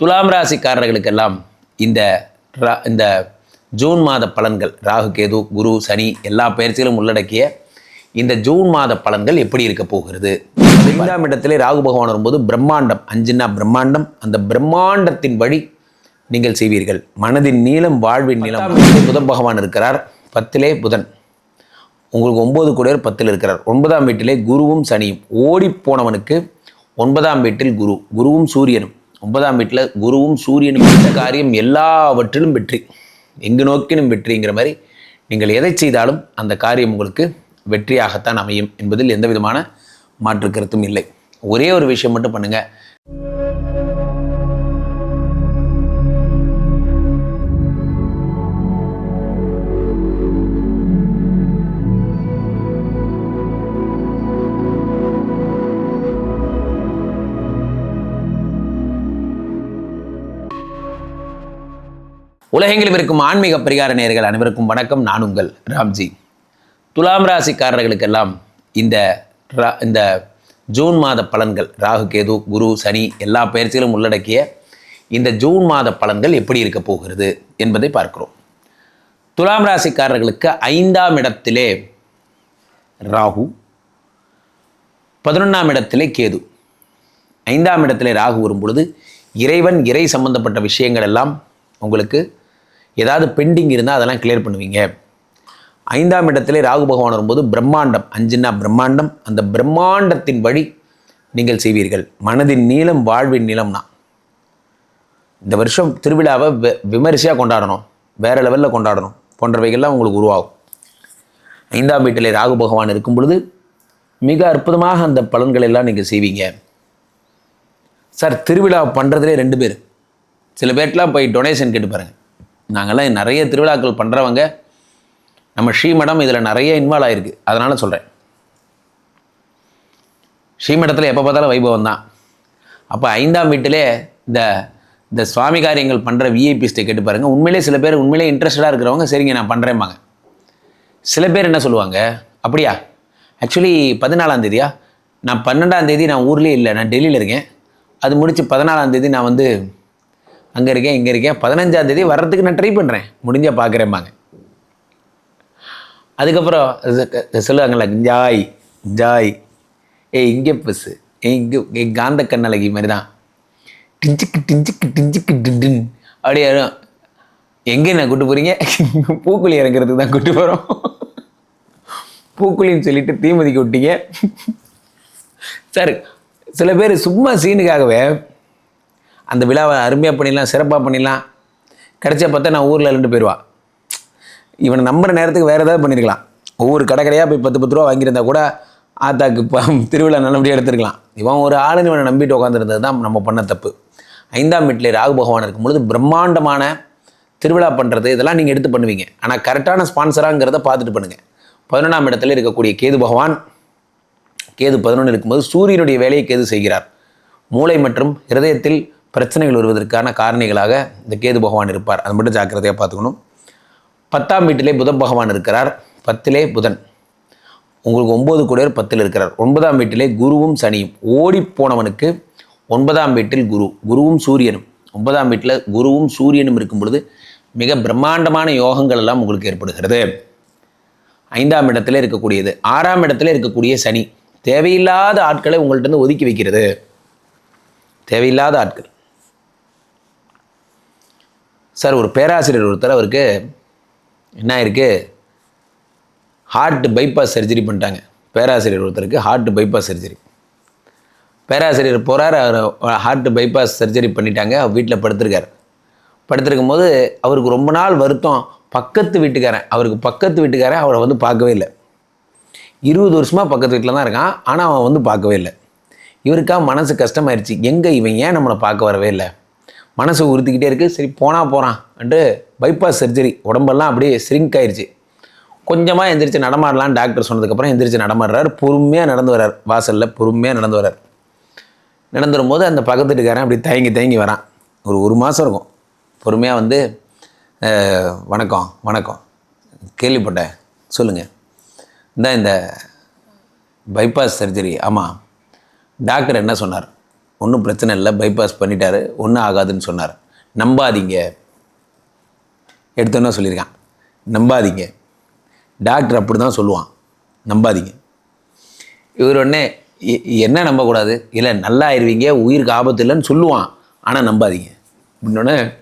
துலாம் ராசிக்காரர்களுக்கெல்லாம் இந்த இந்த ஜூன் மாத பலன்கள் ராகு கேது குரு சனி எல்லா பயிற்சிகளும் உள்ளடக்கிய இந்த ஜூன் மாத பலன்கள் எப்படி இருக்க போகிறது? ஐந்தாம் இடத்திலே ராகு பகவான் வரும்போது பிரம்மாண்டம். அஞ்சுன்னா பிரம்மாண்டம். அந்த பிரம்மாண்டத்தின் வழி நீங்கள் செய்வீர்கள். மனதின் நீளம் வாழ்வின் நீளம். புதன் பகவான் இருக்கிறார். பத்திலே புதன். உங்களுக்கு ஒன்பது கூடியவர் பத்தில் இருக்கிறார். ஒன்பதாம் வீட்டிலே குருவும் சனியும். ஓடி போனவனுக்கு ஒன்பதாம் வீட்டில் குரு. குருவும் சூரியனும். ஒன்பதாம் வீட்டில் குருவும் சூரியனும் இந்த காரியம் எல்லாவற்றிலும் வெற்றி. எங்கு நோக்கினும் வெற்றிங்கிற மாதிரி நீங்கள் எதை செய்தாலும் அந்த காரியம் உங்களுக்கு வெற்றியாகத்தான் அமையும் என்பதில் எந்த விதமான மாற்று கருத்தும் இல்லை. ஒரே ஒரு விஷயம் மட்டும் பண்ணுங்கள் உலகெங்கிலும் இருக்கும் ஆன்மீக பரிகார நேயர்கள் அனைவருக்கும் வணக்கம். நான் உங்கள் ராம்ஜி. துலாம் ராசிக்காரர்களுக்கெல்லாம் இந்த ரா இந்த ஜூன் மாத பலன்கள் ராகு கேது குரு சனி எல்லா பயிற்சிகளும் உள்ளடக்கிய இந்த ஜூன் மாத பலன்கள் எப்படி இருக்க போகிறது என்பதை பார்க்கிறோம். துலாம் ராசிக்காரர்களுக்கு ஐந்தாம் இடத்திலே ராகு பதினொன்றாம் இடத்திலே கேது. ஐந்தாம் இடத்திலே ராகு வரும் பொழுது இறைவன் இறை சம்பந்தப்பட்ட விஷயங்கள் எல்லாம் உங்களுக்கு ஏதாவது பெண்டிங் இருந்தால் அதெல்லாம் கிளியர் பண்ணுவீங்க. ஐந்தாம் இடத்திலே ராகு பகவான் வரும்போது பிரம்மாண்டம். அஞ்சுன்னா பிரம்மாண்டம். அந்த பிரம்மாண்டத்தின் வழி நீங்கள் செய்வீர்கள். மனதின் நீளம் வாழ்வின் நீளம்னா. இந்த வருஷம் திருவிழாவை வெ விமரிசையாக கொண்டாடணும். வேறு லெவலில் கொண்டாடணும். போன்றவைகள்லாம் உங்களுக்கு உருவாகும். ஐந்தாம் வீட்டிலே ராகு பகவான் இருக்கும் பொழுது மிக அற்புதமாக அந்த பலன்கள் எல்லாம் நீங்கள் செய்வீங்க. சார் திருவிழா பண்ணுறதுலே ரெண்டு பேர். சில பேர்ட்டெலாம் போய் டொனேஷன் கேட்டு பாருங்கள் நாங்கள்லாம் நிறைய திருவிழாக்கள் பண்ணுறவங்க நம்ம ஸ்ரீமடம் இதில் நிறைய இன்வால்வ் ஆகிருக்கு அதனால் சொல்கிறேன் ஸ்ரீமடத்தில் எப்போ பார்த்தாலும் வைபவம் தான். அப்போ ஐந்தாம் வீட்டிலே இந்த இந்த சுவாமி காரியங்கள் பண்ணுற விஐபிஸ்ட்டை கேட்டு பாருங்கள் உண்மையிலே சில பேர் உண்மையிலே இன்ட்ரெஸ்டடாக இருக்கிறவங்க சரிங்க நான் பண்ணுறேம்பாங்க சில பேர் என்ன சொல்லுவாங்க? அப்படியா? ஆக்சுவலி பதினாலாம் தேதியா? நான் பன்னெண்டாம் தேதி நான் ஊர்லேயே இல்லை நான் டெல்லியில் இருக்கேன். அது முடித்து பதினாலாம் தேதி நான் வந்து அங்கே இருக்கேன் இங்கே இருக்கேன். பதினஞ்சாம் தேதி வர்றதுக்கு நான் ட்ரை பண்ணுறேன் முடிஞ்சால் பார்க்குறேம்பாங்க அதுக்கப்புறம் சொல்லுவாங்களே ஜாய் ஜாய். ஏய் இங்கே பஸ்ஸு ஏ இங்கே ஏ காந்த கண்ணழகி மாதிரி தான் டிஞ்சுக்கு டிஞ்சுக்கு டிஞ்சுக்கு டின் அப்படியே எங்கே நான் கூட்டு போகிறீங்க பூக்குழி இறங்குறதுக்கு தான் கூட்டு போகிறோம் பூக்குழின்னு சொல்லிட்டு தீமதிக்கு விட்டீங்க. சார் சில பேர் சும்மா சீனுக்காகவே அந்த விழாவை அருமையாக பண்ணிடலாம் சிறப்பாக பண்ணிடலாம். கிடச்ச பார்த்தா நான் ஊரில் இருந்து போயிடுவா இவனை நம்புற நேரத்துக்கு வேறு ஏதாவது பண்ணியிருக்கலாம் ஒவ்வொரு கடை கடையாக போய் பத்து பத்து ரூபா வாங்கியிருந்தா கூட ஆத்தாக்கு திருவிழா நல்லபடியாக எடுத்திருக்கலாம். இவன் ஒரு ஆளுன்னு இவனை நம்பிட்டு உட்காந்துருந்தது தான் நம்ம பண்ண தப்பு. ஐந்தாம் வீட்டில் ராகு பகவான் இருக்கும் பொழுது பிரம்மாண்டமான திருவிழா பண்ணுறது இதெல்லாம் நீங்கள் எடுத்து பண்ணுவீங்க. ஆனால் கரெக்டான ஸ்பான்சராங்கிறத பார்த்துட்டு பண்ணுங்கள் பதினொன்றாம் இடத்துல இருக்கக்கூடிய கேது பகவான் கேது பதினொன்று இருக்கும்போது சூரியனுடைய வேலையை கேது செய்கிறார். மூளை மற்றும் ஹிரதயத்தில் பிரச்சனைகள் வருவதற்கான காரணிகளாக இந்த கேது பகவான் இருப்பார். அது மட்டும் ஜாக்கிரதையாக பார்த்துக்கணும். பத்தாம் வீட்டிலே புதன் பகவான் இருக்கிறார். பத்திலே புதன். உங்களுக்கு ஒம்பது கூடியவர் பத்தில் இருக்கிறார். ஒன்பதாம் வீட்டிலே குருவும் சனியும். ஓடி போனவனுக்கு ஒன்பதாம் வீட்டில் குரு குருவும் சூரியனும். ஒன்பதாம் வீட்டில் குருவும் சூரியனும் இருக்கும் பொழுது மிக பிரம்மாண்டமான யோகங்கள் எல்லாம் உங்களுக்கு ஏற்படுகிறது. ஐந்தாம் இடத்துல இருக்கக்கூடியது. ஆறாம் இடத்துல இருக்கக்கூடிய சனி தேவையில்லாத ஆட்களை உங்கள்கிட்ட இருந்து ஒதுக்கி வைக்கிறது. தேவையில்லாத ஆட்கள். சார் ஒரு பேராசிரியர் ஒருத்தர் அவருக்கு என்ன ஆயிருக்கு ஹார்ட் பைபாஸ் சர்ஜரி பண்ணிட்டாங்க. பேராசிரியர் ஒருத்தருக்கு ஹார்ட் பைபாஸ் சர்ஜரி பேராசிரியர் போகிறார் அவர் ஹார்ட் பைபாஸ் சர்ஜரி பண்ணிட்டாங்க அவர் வீட்டில் படுத்திருக்கார். படுத்திருக்கும் போது அவருக்கு ரொம்ப நாள் வருத்தம். பக்கத்து வீட்டுக்காரன் அவருக்கு பக்கத்து வீட்டுக்காரன் அவரை வந்து பார்க்கவே இல்லை. இருபது வருஷமாக பக்கத்து வீட்டில் தான் இருக்கான் ஆனால் அவன் வந்து பார்க்கவே இல்லை. இவருக்கா மனசு கஷ்டமாயிருச்சு. எங்கே இவன் ஏன் நம்மளை பார்க்க வரவே இல்லை? மனசு உறுத்திக்கிட்டே இருக்குது சரி போனால் போகிறான்ட்டு பைபாஸ் சர்ஜரி உடம்பெல்லாம் அப்படியே ஸ்ரிங்க் ஆயிடுச்சு கொஞ்சமாக எந்திரிச்சு நடமாடலான்னு டாக்டர் சொன்னதுக்கப்புறம் எந்திரிச்சு நடமாடுறாரு. பொறுமையாக நடந்து வர்றார். வாசலில் பொறுமையாக நடந்து வர்றார். நடந்து வரும்போது அந்த பக்கத்து வீட்டுக்காரன் அப்படி தயங்கி தயங்கி வரான். ஒரு ஒரு மாதம் இருக்கும். பொறுமையாக வந்து வணக்கம் வணக்கம். கேள்விப்பட்டேன். சொல்லுங்கள் இந்த இந்த பைபாஸ் சர்ஜரி ஆமாம் டாக்டர் என்ன சொன்னார்? ஒன்றும் பிரச்சனை இல்லை பைபாஸ் பண்ணிட்டாரு ஒன்றும் ஆகாதுன்னு சொன்னார். நம்பாதீங்க. எடுத்தோன்னா சொல்லியிருக்கான். நம்பாதீங்க. டாக்டர் அப்படி தான் சொல்லுவான். நம்பாதீங்க. இவர் உடனே எ- என்ன நம்பக்கூடாது? இல்லை நல்லா ஆயிருவீங்க உயிருக்கு ஆபத்து இல்லைன்னு சொல்லுவான். ஆனால் நம்பாதீங்க. அப்படின்னோடனே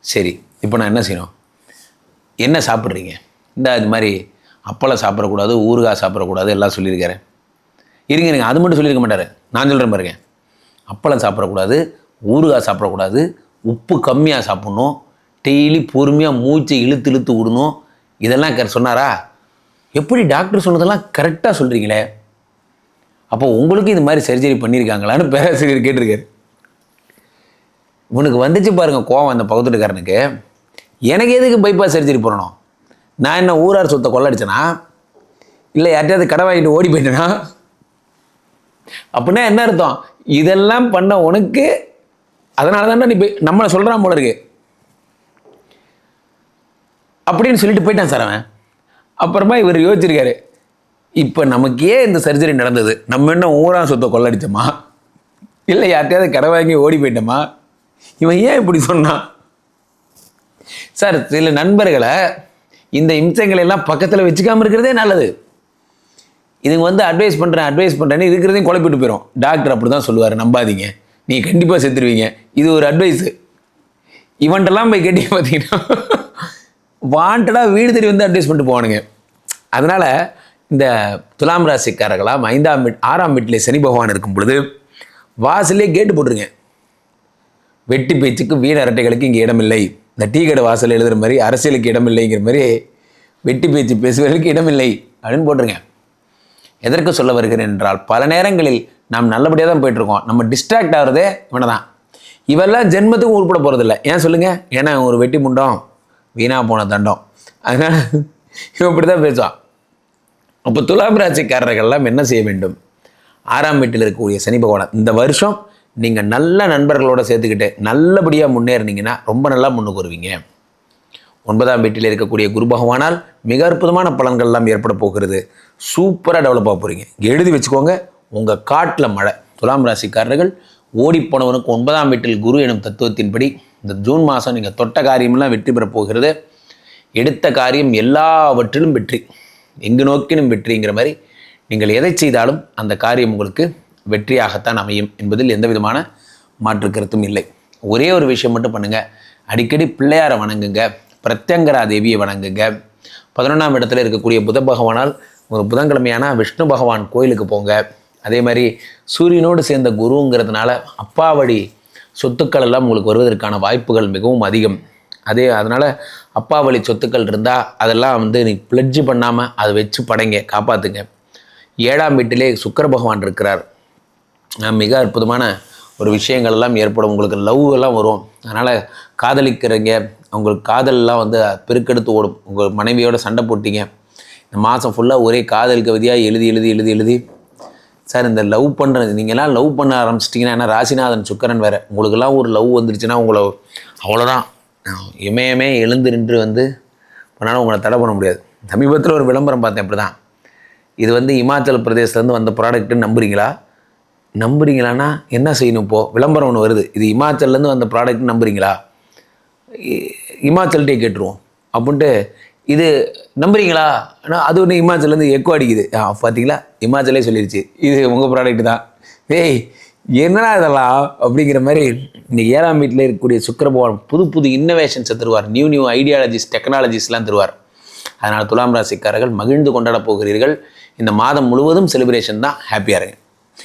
சரி இப்போ நான் என்ன செய்யணும்? என்ன சாப்பிட்றீங்க? இந்த இது மாதிரி அப்பளம் சாப்பிடக்கூடாது ஊறுகாய் சாப்பிடக்கூடாது எல்லாம் சொல்லியிருக்காரு. இருங்க இருங்க அது மட்டும் சொல்லியிருக்க மாட்டார். நான் சொல்கிறேன் பாருங்க. அப்பளம் சாப்பிடக்கூடாது ஊறுகாய் சாப்பிடக்கூடாது உப்பு கம்மியாக சாப்பிட்ணும் டெய்லி பொறுமையாக மூச்சை இழுத்து இழுத்து விடணும். இதெல்லாம் க- சொன்னாரா? எப்படி டாக்டர் சொன்னதெல்லாம் கரெக்டாக சொல்கிறீங்களே அப்போ உங்களுக்கு இது மாதிரி சர்ஜரி பண்ணியிருக்காங்களான்னு பேராசிரியர் கேட்டிருக்காரு. இவனுக்கு வந்துச்சு பாருங்க கோவம் அந்த பக்கத்துட்டுக்காரனுக்கு. எனக்கு எதுக்கு பைபாஸ் சர்ஜரி பண்ணணும் நான் என்ன ஊரார் சொத்தை கொள்ளடிச்சேனா? இல்லை யார்ட்டையாவது கடை வாங்கிட்டு ஓடி போயிட்டேனா? அப்படின்னா என்ன அர்த்தம்? இதெல்லாம் பண்ண உனக்கு அதனால தானே நீ போய் நம்மளை சொல்கிறான் போல இருக்கு. அப்படின்னு சொல்லிட்டு போயிட்டான் சார் அவன். அப்புறமா இவர் யோசிச்சிருக்காரு இப்போ நமக்கு ஏன் இந்த சர்ஜரி நடந்தது. நம்ம என்ன ஊரா சொத்தை கொள்ளடிச்சோமா? இல்லை யார்கிட்டயாவது கடை வாங்கி ஓடி போயிட்டோமா? இவன் ஏன் இப்படி சொன்னான்? சார் சில நண்பர்களை இந்த இம்சங்களை எல்லாம் பக்கத்தில் வச்சுக்காமல் இருக்கிறதே நல்லது. இதுங்க வந்து அட்வைஸ் பண்ணுறேன் அட்வைஸ் பண்ணுறேன்னு இருக்கிறதையும் குழப்பிட்டு போயிடும் டாக்டர் அப்படி தான் சொல்லுவார் நம்பாதீங்க. நீ கண்டிப்பாக செத்துருவீங்க. இது ஒரு அட்வைஸு இவன்ட்டெல்லாம் போய் கேட்டி பார்த்தீங்கன்னா வாண்டடாக வீடு தேடி வந்து அட்வைஸ் பண்ணிட்டு போவானுங்க. அதனால் இந்த துலாம் ராசிக்காரர்களாம் ஐந்தாம் வீட் ஆறாம் வீட்டில் சனி பகவான் இருக்கும் பொழுது வாசலே கேட்டு போட்டுருங்க. வெட்டி பேச்சுக்கு வீண் அரட்டைகளுக்கு இங்கே இடமில்லை. இந்த டீ கடை வாசல் எழுதுகிற மாதிரி அரசியலுக்கு இடமில்லைங்கிற மாதிரி வெட்டி பேச்சு பேசுவதற்கு இடமில்லை. அப்படின்னு போட்டுருங்க. எதற்கு சொல்ல வருகிறேன் என்றால் பல நேரங்களில் நாம் நல்லபடியாக தான் போயிட்டுருக்கோம். நம்ம டிஸ்ட்ராக்ட் ஆகிறதே இவனை தான் இவெல்லாம் ஜென்மத்துக்கும் உருப்பட போகிறதில்ல ஏன் சொல்லுங்கள் ஏன்னா ஒரு வெட்டி முண்டம் வீணாக போன தண்டம். அதனால் இவன் இப்படி தான் பேசுவான். அப்போ துலாம் ராசிக்காரர்கள்லாம் என்ன செய்ய வேண்டும்? ஆறாம் வீட்டில் இருக்கக்கூடிய சனி பகவான் இந்த வருஷம் நீங்கள் நல்ல நண்பர்களோட சேர்த்துக்கிட்டு நல்லபடியாக முன்னேறினீங்கன்னா ரொம்ப நல்லா முன்னுக்கு வருவீங்க. ஒன்பதாம் வீட்டில் இருக்கக்கூடிய குரு பகவானால் மிக அற்புதமான பலன்கள்லாம் ஏற்பட போகிறது. சூப்பராக டெவலப் ஆக போகிறீங்க எழுதி வச்சுக்கோங்க. உங்கள் காட்டில் மழை. துலாம் ராசிக்காரர்கள் ஓடிப்போனவனுக்கு ஒன்பதாம் வீட்டில் குரு எனும் தத்துவத்தின்படி இந்த ஜூன் மாதம் நீங்கள் தொட்ட காரியமெல்லாம் வெற்றி பெறப் போகிறது. எடுத்த காரியம் எல்லாவற்றிலும் வெற்றி. எங்கு நோக்கினும் வெற்றிங்கிற மாதிரி நீங்கள் எதை செய்தாலும் அந்த காரியம் உங்களுக்கு வெற்றியாகத்தான் அமையும் என்பதில் எந்த விதமான மாற்று கருத்தும் இல்லை. ஒரே ஒரு விஷயம் மட்டும் பண்ணுங்கள் அடிக்கடி பிள்ளையாரை வணங்குங்க. பிரத்யங்கரா தேவியை வணங்குங்க. பதினொன்றாம் இடத்துல இருக்கக்கூடிய புத பகவானால் ஒரு புதன்கிழமையான விஷ்ணு பகவான் கோயிலுக்கு போங்க. அதே மாதிரி சூரியனோடு சேர்ந்த குருங்கிறதுனால அப்பாவடி சொத்துக்கள் எல்லாம் உங்களுக்கு வருவதற்கான வாய்ப்புகள் மிகவும் அதிகம். அதே அதனால் அப்பா வழி சொத்துக்கள் இருந்தால் அதெல்லாம் வந்து நீ பிளட்ஜ் பண்ணாமல் அதை வச்சு படைங்க காப்பாற்றுங்க ஏழாம் வீட்டிலே சுக்கர பகவான் இருக்கிறார். மிக அற்புதமான ஒரு விஷயங்கள் எல்லாம் ஏற்படும். உங்களுக்கு லவ் எல்லாம் வரும். அதனால் காதலிக்கிறீங்க. உங்களுக்கு காதல்லாம் வந்து பெருக்கெடுத்து ஓடும். உங்கள் மனைவியோட சண்டை போட்டீங்க. இந்த மாதம் ஃபுல்லாக ஒரே காதல் கவிதையாக எழுதி எழுதி எழுதி எழுதி. சார் இந்த லவ் பண்ணுறது நீங்கள்லாம் லவ் பண்ண ஆரம்பிச்சிட்டிங்கன்னா ஏன்னா ராசிநாதன் சுக்கரன் வேறு. உங்களுக்கெல்லாம் ஒரு லவ் வந்துருச்சுன்னா உங்களை அவ்வளோதான் இமயமே எழுந்து நின்று வந்து பண்ணாலும் உங்களை தடை பண்ண முடியாது. சமீபத்தில் ஒரு விளம்பரம் பார்த்தேன் அப்படி தான் இது வந்து இமாச்சல பிரதேசத்துலேருந்து வந்த ப்ராடக்ட்டுன்னு நம்புறீங்களா? நம்புறீங்களான்னா என்ன செய்யணும் இப்போது விளம்பரம் ஒன்று வருது. இது இமாச்சல்லேருந்து வந்த ப்ராடக்ட் நம்புறீங்களா? இமாச்சல்கிட்டே கேட்டுருவோம். அப்படின்ட்டு இது நம்புறீங்களா? ஆனால் அது ஒன்று இமாச்சல்லேருந்து எக்கோ அடிக்குது. ஆ பார்த்தீங்களா இமாச்சலே சொல்லிருச்சு. இது உங்கள் ப்ராடக்ட் தான். ஏய் என்னடா இதெல்லாம்? அப்படிங்கிற மாதிரி இந்த ஏழாம் வீட்டில் இருக்கக்கூடிய சுக்கிர பகவான் புது புது இன்னோவேஷன்ஸை தருவார். நியூ நியூ ஐடியாலஜிஸ் டெக்னாலஜிஸ்லாம் தருவார். அதனால் துலாம் ராசிக்காரர்கள் மகிழ்ந்து கொண்டாட போகிறீர்கள். இந்த மாதம் முழுவதும் செலிப்ரேஷன் தான். ஹாப்பியாக இருங்க.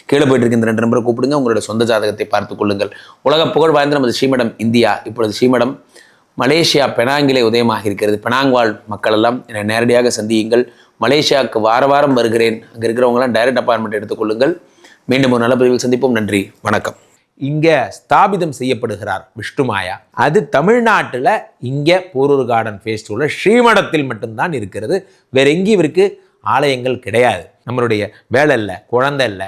கீழே போயிட்டு இருக்க இந்த ரெண்டு நம்பரை கூப்பிடுங்க. உங்களோட சொந்த ஜாதகத்தை பார்த்துக் கொள்ளுங்கள். உலக புகழ் வாய்ந்த நமது ஸ்ரீமடம் இந்தியா. இப்பொழுது ஸ்ரீமடம் மலேசியா பெனாங்கிலே உதயமாக இருக்கிறது. பெனாங்வாழ் மக்கள் எல்லாம் என்னை நேரடியாக சந்தியுங்கள். மலேசியாவுக்கு வார வாரம் வருகிறேன். அங்கே இருக்கிறவங்களாம் டைரக்ட் அப்பாயின்மெண்ட் எடுத்துக்கொள்ளுங்கள் மீண்டும் ஒரு நல்ல பதிவில் சந்திப்போம். நன்றி. வணக்கம். இங்கே ஸ்தாபிதம் செய்யப்படுகிறார் விஷ்ணுமாயா அது தமிழ்நாட்டில் இங்கே போரூர் கார்டன் ஃபேஸ்டிவலில் ஸ்ரீமடத்தில் மட்டும்தான் இருக்கிறது. வேற எங்கேயும் இவருக்கு ஆலயங்கள் கிடையாது. நம்மளுடைய வேலை இல்லை குழந்தை இல்லை